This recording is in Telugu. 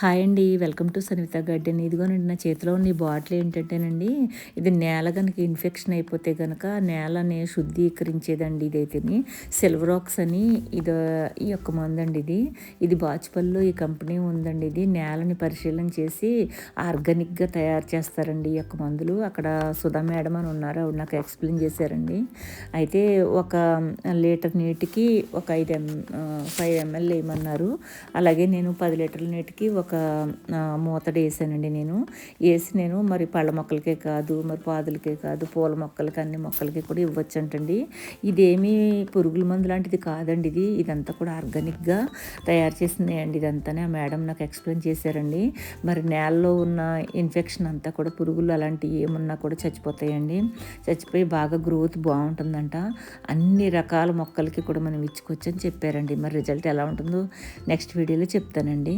హాయ్ అండి. Welcome to Sanvitha garden. ఇదిగోనండి నా చేతిలో ఉన్న ఈ బాటిల్ ఏంటంటేనండి ఇది నేల కనుక ఇన్ఫెక్షన్ అయిపోతే కనుక నేలని శుద్ధీకరించేదండి ఇదైతే సిల్వరాక్స్ అని ఇది ఈ యొక్క మందు అండి ఇది. ఇది బాచుపల్లిలో ఈ కంపెనీ ఉందండి ఇది. నేలని పరిశీలన చేసి ఆర్గానిక్గా తయారు చేస్తారండి ఈ యొక్క మందులు. అక్కడ సుధా మేడం అని ఉన్నారు. ఆవిడ నాకు ఎక్స్ప్లెయిన్ చేశారండి. అయితే ఒక లీటర్ నీటికి ఒక ఐదు ఎం ఫైవ్ ఎంఎల్ వేయమన్నారు. అలాగే నేను పది లీటర్ల నీటికి ఒక ఒక మూతడు వేసానండి నేను. వేసి నేను మరి పళ్ళ మొక్కలకే కాదు మరి పాదులకే కాదు పూల మొక్కలకి అన్ని మొక్కలకి కూడా ఇవ్వచ్చంటండి. ఇదేమీ పురుగుల మందు లాంటిది కాదండి ఇది. ఇదంతా కూడా ఆర్గానిక్గా తయారు చేసినాయండి ఇదంతానే. ఆ మేడం నాకు ఎక్స్ప్లెయిన్ చేశారండి. మరి నేలలో ఉన్న ఇన్ఫెక్షన్ అంతా కూడా పురుగులు అలాంటివి ఏమున్నా కూడా చచ్చిపోతాయండి. చచ్చిపోయి బాగా గ్రోత్ బాగుంటుందంట. అన్ని రకాల మొక్కలకి కూడా మనం ఇచ్చుకోవచ్చు అని చెప్పారండి. మరి రిజల్ట్ ఎలా ఉంటుందో నెక్స్ట్ వీడియోలో చెప్తానండి.